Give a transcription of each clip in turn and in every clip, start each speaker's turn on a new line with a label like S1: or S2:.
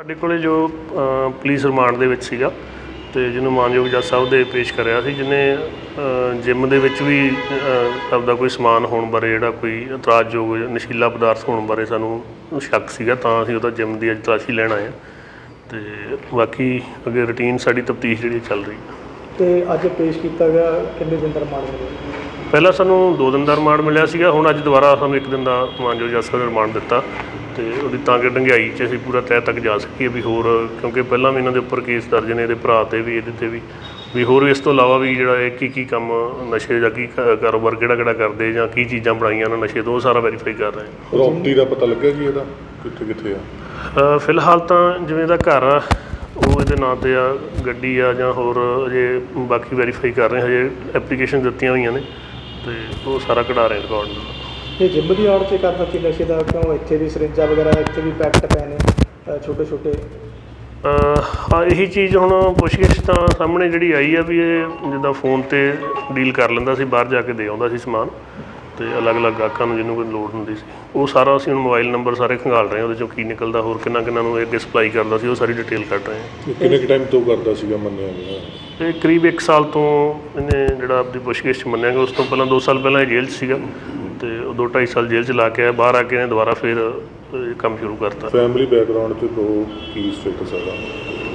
S1: ਸਾਡੇ ਕੋਲੇ ਜੋ ਪੁਲਿਸ ਰਿਮਾਂਡ ਦੇ ਵਿੱਚ ਸੀਗਾ ਤੇ ਜਿਹਨੂੰ ਮਾਨਯੋਗ ਜੱਜ ਸਾਹਿਬ ਦੇ ਪੇਸ਼ ਕਰਿਆ ਸੀ ਜਿਹਨੇ ਜਿਮ ਦੇ ਵਿੱਚ ਵੀ ਆਪਦਾ ਕੋਈ ਸਮਾਨ ਹੋਣ ਬਾਰੇ ਜਿਹੜਾ ਕੋਈ ਇਤਰਾਜ਼ਯੋਗ ਨਸ਼ੀਲਾ ਪਦਾਰਥ ਹੋਣ ਬਾਰੇ ਸਾਨੂੰ ਸ਼ੱਕ ਸੀਗਾ ਤਾਂ ਅਸੀਂ ਉਹਦਾ ਜਿਮ ਦੀ ਅੱਜ ਤਲਾਸ਼ੀ ਲੈਣ ਆਏ ਤੇ ਬਾਕੀ ਅੱਗੇ ਰੁਟੀਨ ਸਾਡੀ ਤਫਤੀਸ਼ ਜਿਹੜੀ ਚੱਲ ਰਹੀ ਹੈ।
S2: ਤੇ ਅੱਜ ਪੇਸ਼ ਕੀਤਾ ਗਿਆ ਕਿੰਨੇ ਦਿਨ ਦਾ ਰਿਮਾਂਡ ਮਿਲਿਆ?
S1: ਪਹਿਲਾਂ ਸਾਨੂੰ 2 ਦਿਨ ਦਾ ਰਿਮਾਂਡ ਮਿਲਿਆ ਸੀਗਾ ਹੁਣ ਅੱਜ ਦੁਬਾਰਾ ਸਾਨੂੰ 1 ਦਿਨ ਦਾ ਮਾਨਯੋਗ ਜੱਜ ਸਾਹਿਬ ਨੇ ਰਿਮਾਂਡ ਦਿੱਤਾ। ਤੇ ਉਹਦੀ ਤਾਂ ਕਿ ਡੰਗਿਆਈ 'ਚ ਅਸੀਂ ਪੂਰਾ ਤਹਿ ਤੱਕ ਜਾ ਸਕੀਏ ਵੀ ਹੋਰ ਕਿਉਂਕਿ ਪਹਿਲਾਂ ਵੀ ਇਹਨਾਂ ਦੇ ਉੱਪਰ ਕੇਸ ਦਰਜ ਨੇ ਇਹਦੇ ਭਰਾ ਤੇ ਵੀ ਇਹਦੇ ਤੇ ਵੀ ਵੀ ਹੋਰ ਵੀ ਇਸ ਤੋਂ ਇਲਾਵਾ ਵੀ ਜਿਹੜਾ ਇਹ ਕੀ ਕੀ ਕੰਮ ਨਸ਼ੇ ਦਾ ਕੀ ਕ- ਕਾਰੋਬਾਰ ਕਿਹੜਾ ਕਿਹੜਾ ਕਰਦੇ ਜਾਂ ਕੀ ਚੀਜ਼ਾਂ ਬਣਾਈਆਂ ਨੇ ਨਸ਼ੇ ਤੋਂ ਉਹ ਸਾਰਾ ਵੈਰੀਫਾਈ ਕਰ ਰਹੇ ਹਾਂ
S3: ਰੌਂਟੀ ਦਾ ਪਤਾ ਲੱਗਿਆ ਜੀ ਇਹਦਾ? ਕਿੱਥੇ ਕਿੱਥੇ ਆ?
S1: ਅ, ਫਿਲਹਾਲ ਤਾਂ ਜਿਵੇਂ ਦਾ ਘਰ ਆ ਉਹ ਇਹਦੇ ਨਾਂ ਤੇ ਆ ਗੱਡੀ ਆ ਜਾਂ ਹੋਰ ਅਜੇ ਬਾਕੀ ਵੈਰੀਫਾਈ ਕਰ ਰਹੇ ਹਜੇ ਐਪਲੀਕੇਸ਼ਨ ਦਿੱਤੀਆਂ ਹੋਈਆਂ ਨੇ ਤੇ ਉਹ ਸਾਰਾ ਕਢਾ ਰਹੇ ਰਿਕਾਰਡ ਨਾਲ
S2: ਇਹ ਜਿੰਮ ਦੀ ਆੜ 'ਚ ਕਰਦਾ ਸੀ ਨਸ਼ੇ ਦਾ ਕਿਉਂ ਇੱਥੇ ਵੀ ਸਰਿੰਜਾਂ ਵਗੈਰਾ ਇੱਥੇ ਵੀ ਪੈਕਟ ਪਏ ਨੇ ਛੋਟੇ ਛੋਟੇ?
S1: ਹਾਂ ਇਹੀ ਚੀਜ਼ ਹੁਣ ਪੁੱਛਗਿੱਛ ਤਾਂ ਸਾਹਮਣੇ ਜਿਹੜੀ ਆਈ ਆ ਵੀ ਇਹ ਜਿੱਦਾਂ ਫੋਨ ਤੇ ਡੀਲ ਕਰ ਲੈਂਦਾ ਸੀ ਬਾਹਰ ਜਾ ਕੇ ਦੇ ਆਉਂਦਾ ਸੀ ਸਮਾਨ ਤੇ ਅਲੱਗ-ਅਲੱਗ ਗਾਹਕਾਂ ਨੂੰ ਜਿਹਨੂੰ ਕੋਈ ਲੋੜ ਹੁੰਦੀ ਸੀ। ਉਹ ਸਾਰਾ ਅਸੀਂ ਹੁਣ ਮੋਬਾਈਲ ਨੰਬਰ ਸਾਰੇ ਖੰਗਾਲ ਰਹੇ ਹਾਂ ਉਹਦੇ ਚੋਂ ਕੀ ਨਿਕਲਦਾ ਹੋਰ ਕਿੰਨਾ ਕਿੰਨਾ ਨੂੰ ਇਹ ਅੱਗੇ ਸਪਲਾਈ ਕਰਦਾ ਸੀ ਉਹ ਸਾਰੀ ਡਿਟੇਲ ਕੱਢ ਰਹੇ ਹਾਂ।
S3: ਇਹ ਕਿੰਨੇ ਕੁ ਟਾਈਮ ਤੋਂ ਕਰਦਾ ਸੀਗਾ ਮੰਨਿਆ ਗਿਆ
S1: ਇਹ ਕਰੀਬ 1 ਸਾਲ ਤੋਂ ਇਹਨੇ ਜਿਹੜਾ ਆਪਦੀ ਪੁੱਛਗਿੱਛ 'ਚ ਮੰਨਿਆ ਗਿਆ ਉਸ ਤੋਂ ਪਹਿਲਾਂ 2 ਸਾਲ ਪਹਿਲਾਂ ਇਹ ਜੇਲ੍ਹ 'ਚ ਸੀਗਾ। ਤੇ ਉਹ 2.5 ਸਾਲ ਜੇਲ੍ਹ 'ਚ ਲਾ ਕੇ ਆਇਆ ਬਾਹਰ ਆ ਕੇ ਇਹਨੇ ਦੁਬਾਰਾ ਫਿਰ ਇਹ ਕੰਮ ਸ਼ੁਰੂ ਕਰਤਾ।
S3: ਫੈਮਿਲੀ ਬੈਕਗ੍ਰਾਉਂਡ ਚ ਦੋ ਕੀ ਸਟੇਟਸ ਹੈਗਾ?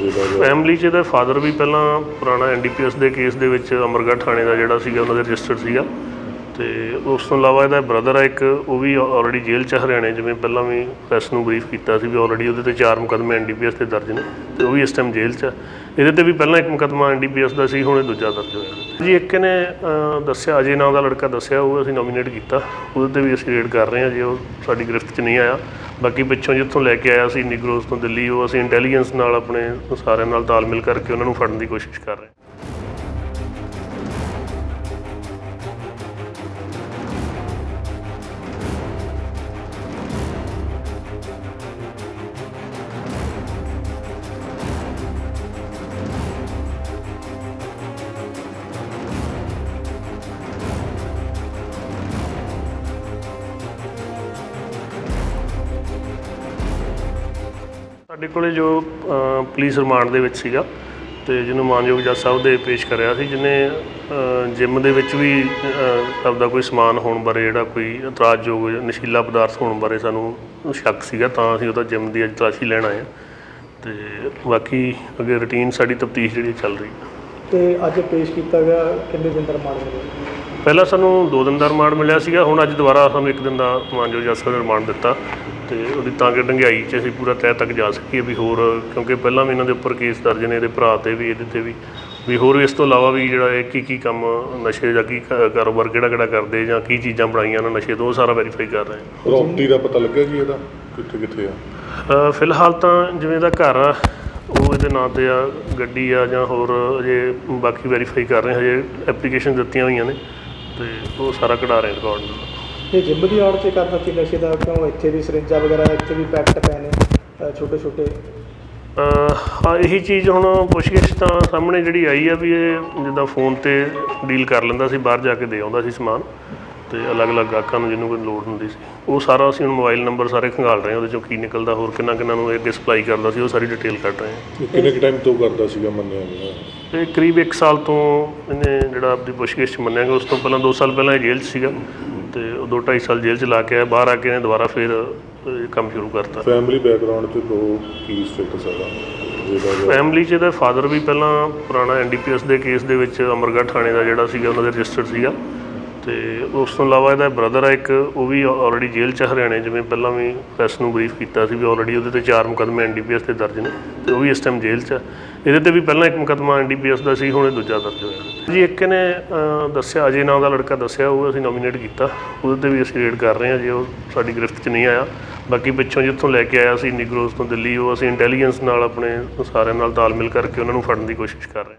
S3: ਜਿਹਦਾ ਜੋ-
S1: ਫੈਮਿਲੀ 'ਚ ਇਹਦਾ ਫਾਦਰ ਵੀ ਪਹਿਲਾਂ ਪੁਰਾਣਾ ਐਨਡੀਪੀਐਸ ਦੇ ਕੇਸ ਦੇ ਵਿੱਚ ਅਮਰਗੜ੍ਹ ਥਾਣੇ ਦਾ ਜਿਹੜਾ ਸੀਗਾ ਉਹਨਾਂ ਦੇ ਰਜਿਸਟਰਡ ਸੀਗਾ। ਤੇ ਉਸ ਤੋਂ ਇਲਾਵਾ ਇਹਦਾ ਬ੍ਰਦਰ ਆ ਇੱਕ, ਉਹ ਵੀ ਆਲਰੇਡੀ ਜੇਲ੍ਹ 'ਚ ਹਰਿਆਣੇ, ਜਿਵੇਂ ਪਹਿਲਾਂ ਵੀ ਪ੍ਰੈਸ ਨੂੰ ਬਰੀਫ ਕੀਤਾ ਸੀ ਵੀ ਆਲਰੇਡੀ ਉਹਦੇ ਤੇ ਚਾਰ ਮੁਕੱਦਮੇ ਐਨਡੀਪੀਐਸ ਤੇ ਦਰਜ ਨੇ, ਤੇ ਉਹ ਵੀ ਇਸ ਟਾਈਮ ਜੇਲ੍ਹ 'ਚ ਆ। ਇਹਦੇ ਤੇ ਵੀ ਪਹਿਲਾਂ ਇੱਕ ਮੁਕੱਦਮਾ ਐਨਡੀਪੀਐਸ ਦਾ ਸੀ, ਹੁਣ ਇਹ ਦੂਜਾ ਦਰਜ ਹੋਇਆ। ਜੀ ਇੱਕ ਨੇ ਦੱਸਿਆ, ਅਜੇ ਨਾਂ ਦਾ ਲੜਕਾ ਦੱਸਿਆ, ਉਹ ਅਸੀਂ ਨੋਮੀਨੇਟ ਕੀਤਾ। ਉਹਦੇ ਤੇ ਵੀ ਅਸੀਂ ਰੇਡ ਕਰ ਰਹੇ ਹਾਂ, ਜੇ ਉਹ ਸਾਡੀ ਗ੍ਰਿਫਤ 'ਚ ਨਹੀਂ ਆਇਆ। ਬਾਕੀ ਪਿੱਛੋਂ ਜਿੱਥੋਂ ਲੈ ਕੇ ਆਇਆ ਸੀ ਨਿਗਰੋਸ ਤੋਂ ਦਿੱਲੀ, ਉਹ ਅਸੀਂ ਇੰਟੈਲੀਜੈਂਸ ਨਾਲ ਆਪਣੇ ਸਾਰਿਆਂ ਨਾਲ ਤਾਲਮੇਲ ਕਰਕੇ ਉਹਨਾਂ ਨੂੰ ਫੜਨ ਦੀ ਕੋਸ਼ਿਸ਼ ਕਰ ਰਹੇ ਹਾਂ। ਸਾਡੇ ਕੋਲੇ ਜੋ ਪੁਲਿਸ ਰਿਮਾਂਡ ਦੇ ਵਿੱਚ ਸੀਗਾ ਤੇ ਜਿਹਨੂੰ ਮਾਨਯੋਗ ਜੱਜ ਸਾਹਿਬ ਦੇ ਪੇਸ਼ ਕਰਿਆ ਸੀ ਜਿਹਨੇ ਜਿਮ ਦੇ ਵਿੱਚ ਵੀ ਆਪਦਾ ਕੋਈ ਸਮਾਨ ਹੋਣ ਬਾਰੇ ਜਿਹੜਾ ਕੋਈ ਇਤਰਾਜ਼ਯੋਗ ਨਸ਼ੀਲਾ ਪਦਾਰਥ ਹੋਣ ਬਾਰੇ ਸਾਨੂੰ ਸ਼ੱਕ ਸੀਗਾ ਤਾਂ ਅਸੀਂ ਉਹਦਾ ਜਿਮ ਦੀ ਅੱਜ ਤਲਾਸ਼ੀ ਲੈਣ ਆਏ ਤੇ ਬਾਕੀ ਅੱਗੇ ਰੁਟੀਨ ਸਾਡੀ ਤਫਤੀਸ਼ ਜਿਹੜੀ ਚੱਲ ਰਹੀ ਹੈ।
S2: ਤੇ ਅੱਜ ਪੇਸ਼ ਕੀਤਾ ਗਿਆ ਕਿੰਨੇ ਦਿਨ ਦਾ ਰਿਮਾਂਡ ਮਿਲਿਆ?
S1: ਪਹਿਲਾਂ ਸਾਨੂੰ 2 ਦਿਨ ਦਾ ਰਿਮਾਂਡ ਮਿਲਿਆ ਸੀਗਾ ਹੁਣ ਅੱਜ ਦੁਬਾਰਾ ਸਾਨੂੰ 1 ਦਿਨ ਦਾ ਮਾਨਯੋਗ ਜੱਜ ਸਾਹਿਬ ਨੇ ਰਿਮਾਂਡ ਦਿੱਤਾ। ਤੇ ਉਹਦੀ ਤਾਂ ਕਿ ਡੰਗਿਆਈ 'ਚ ਅਸੀਂ ਪੂਰਾ ਤਹਿ ਤੱਕ ਜਾ ਸਕੀਏ ਵੀ ਹੋਰ ਕਿਉਂਕਿ ਪਹਿਲਾਂ ਵੀ ਇਹਨਾਂ ਦੇ ਉੱਪਰ ਕੇਸ ਦਰਜ ਨੇ ਇਹਦੇ ਭਰਾ ਤੇ ਵੀ ਇਹਦੇ ਤੇ ਵੀ ਵੀ ਹੋਰ ਵੀ ਇਸ ਤੋਂ ਇਲਾਵਾ ਵੀ ਜਿਹੜਾ ਇਹ ਕੀ ਕੀ ਕੰਮ ਨਸ਼ੇ ਦਾ ਕੀ ਕ- ਕਾਰੋਬਾਰ ਕਿਹੜਾ ਕਿਹੜਾ ਕਰਦੇ ਜਾਂ ਕੀ ਚੀਜ਼ਾਂ ਬਣਾਈਆਂ ਨੇ ਨਸ਼ੇ ਤੋਂ ਉਹ ਸਾਰਾ ਵੈਰੀਫਾਈ ਕਰ ਰਹੇ ਹਾਂ
S3: ਰੌਂਟੀ ਦਾ ਪਤਾ ਲੱਗਿਆ ਜੀ ਇਹਦਾ ਕਿੱਥੇ ਕਿੱਥੇ ਆ?
S1: ਅ, ਫਿਲਹਾਲ ਤਾਂ ਜਿਵੇਂ ਦਾ ਘਰ ਆ ਉਹ ਇਹਦੇ ਨਾਂ ਤੇ ਆ ਗੱਡੀ ਆ ਜਾਂ ਹੋਰ ਅਜੇ ਬਾਕੀ ਵੈਰੀਫਾਈ ਕਰ ਰਹੇ ਹਜੇ ਐਪਲੀਕੇਸ਼ਨ ਦਿੱਤੀਆਂ ਹੋਈਆਂ ਨੇ ਤੇ ਉਹ ਸਾਰਾ ਕਢਾ ਰਹੇ ਰਿਕਾਰਡ
S2: ਇਹ ਜਿੰਮ ਦੀ ਆੜ 'ਚ ਕਰਦਾ ਸੀ ਨਸ਼ੇ ਦਾ ਕਿਉਂ ਇੱਥੇ ਵੀ ਸਰਿੰਜਾਂ ਵਗੈਰਾ ਇੱਥੇ ਵੀ ਪੈਕਟ ਪਏ ਨੇ ਛੋਟੇ ਛੋਟੇ?
S1: ਹਾਂ ਇਹੀ ਚੀਜ਼ ਹੁਣ ਪੁੱਛਗਿੱਛ ਤਾਂ ਸਾਹਮਣੇ ਜਿਹੜੀ ਆਈ ਆ ਵੀ ਇਹ ਜਿੱਦਾਂ ਫੋਨ ਤੇ ਡੀਲ ਕਰ ਲੈਂਦਾ ਸੀ ਬਾਹਰ ਜਾ ਕੇ ਦੇ ਆਉਂਦਾ ਸੀ ਸਮਾਨ ਤੇ ਅਲੱਗ-ਅਲੱਗ ਗਾਹਕਾਂ ਨੂੰ ਜਿਹਨੂੰ ਕੋਈ ਲੋੜ ਹੁੰਦੀ ਸੀ। ਉਹ ਸਾਰਾ ਅਸੀਂ ਹੁਣ ਮੋਬਾਈਲ ਨੰਬਰ ਸਾਰੇ ਖੰਗਾਲ ਰਹੇ ਹਾਂ ਉਹਦੇ ਚੋਂ ਕੀ ਨਿਕਲਦਾ ਹੋਰ ਕਿੰਨਾ ਕਿੰਨਾ ਨੂੰ ਇਹ ਅੱਗੇ ਸਪਲਾਈ ਕਰਦਾ ਸੀ ਉਹ ਸਾਰੀ ਡਿਟੇਲ ਕੱਢ ਰਹੇ ਹਾਂ।
S3: ਕਿੰਨੇ ਕੁ ਟਾਈਮ ਤੋਂ ਕਰਦਾ ਸੀਗਾ ਮੰਨਿਆ ਗਿਆ
S1: ਇਹ ਕਰੀਬ 1 ਸਾਲ ਤੋਂ ਇਹਨੇ ਜਿਹੜਾ ਆਪਦੀ ਪੁੱਛਗਿੱਛ 'ਚ ਮੰਨਿਆ ਗਿਆ ਉਸ ਤੋਂ ਪਹਿਲਾਂ 2 ਸਾਲ ਪਹਿਲਾਂ ਇਹ ਜੇਲ੍ਹ 'ਚ ਸੀਗਾ। ਤੇ ਉਹ 2.5 ਸਾਲ ਜੇਲ੍ਹ 'ਚ ਲਾ ਕੇ ਆਇਆ ਬਾਹਰ ਆ ਕੇ ਇਹਨੇ ਦੁਬਾਰਾ ਫਿਰ ਇਹ ਕੰਮ ਸ਼ੁਰੂ ਕਰਤਾ।
S3: ਫੈਮਿਲੀ ਬੈਕਗ੍ਰਾਉਂਡ ਚ ਦੋ ਕੀ ਸਟੇਟਸ ਹੈਗਾ ਜਿਹਦਾ
S1: ਫੈਮਿਲੀ 'ਚ ਇਹਦਾ ਫਾਦਰ ਵੀ ਪਹਿਲਾਂ ਪੁਰਾਣਾ ਐਨਡੀਪੀਐਸ ਦੇ ਕੇਸ ਦੇ ਵਿੱਚ ਅਮਰਗੜ੍ਹ ਥਾਣੇ ਦਾ ਜਿਹੜਾ ਸੀਗਾ ਉਹਨਾਂ ਦੇ ਰਜਿਸਟਰਡ ਸੀਗਾ। ਤੇ ਉਸ ਤੋਂ ਇਲਾਵਾ ਇਹਦਾ ਬ੍ਰਦਰ ਆ ਇੱਕ, ਉਹ ਵੀ ਆਲਰੇਡੀ ਜੇਲ੍ਹ 'ਚ ਹਰਿਆਣੇ, ਜਿਵੇਂ ਪਹਿਲਾਂ ਵੀ ਪ੍ਰੈਸ ਨੂੰ ਬਰੀਫ ਕੀਤਾ ਸੀ ਵੀ ਆਲਰੇਡੀ ਉਹਦੇ ਤੇ ਚਾਰ ਮੁਕੱਦਮੇ ਐਨਡੀਪੀਐਸ ਤੇ ਦਰਜ ਨੇ ਤੇ ਉਹ ਵੀ ਇਸ ਟਾਈਮ ਜੇਲ੍ਹ 'ਚ ਆ। ਇਹਦੇ ਤੇ ਵੀ ਪਹਿਲਾਂ ਇੱਕ ਮੁਕੱਦਮਾ ਐਨਡੀਪੀਐਸ ਦਾ ਸੀ, ਹੁਣ ਇਹ ਦੂਜਾ ਦਰਜ ਹੋਇਆ। ਜੀ ਇੱਕ ਨੇ ਦੱਸਿਆ, ਅਜੇ ਨਾਂ ਦਾ ਲੜਕਾ ਦੱਸਿਆ, ਉਹ ਅਸੀਂ ਨੋਮੀਨੇਟ ਕੀਤਾ। ਉਹਦੇ ਤੇ ਵੀ ਅਸੀਂ ਰੇਡ ਕਰ ਰਹੇ ਹਾਂ, ਜੇ ਉਹ ਸਾਡੀ ਗ੍ਰਿਫਤ 'ਚ ਨਹੀਂ ਆਇਆ। ਬਾਕੀ ਪਿੱਛੋਂ ਜਿੱਥੋਂ ਲੈ ਕੇ ਆਇਆ ਸੀ ਨਿਗਰੋਸ ਤੋਂ ਦਿੱਲੀ, ਉਹ ਅਸੀਂ ਇੰਟੈਲੀਜੈਂਸ ਨਾਲ ਆਪਣੇ ਸਾਰਿਆਂ ਨਾਲ ਤਾਲਮੇਲ ਕਰਕੇ ਉਹਨਾਂ ਨੂੰ ਫੜਨ ਦੀ ਕੋਸ਼ਿਸ਼ ਕਰ ਰਹੇ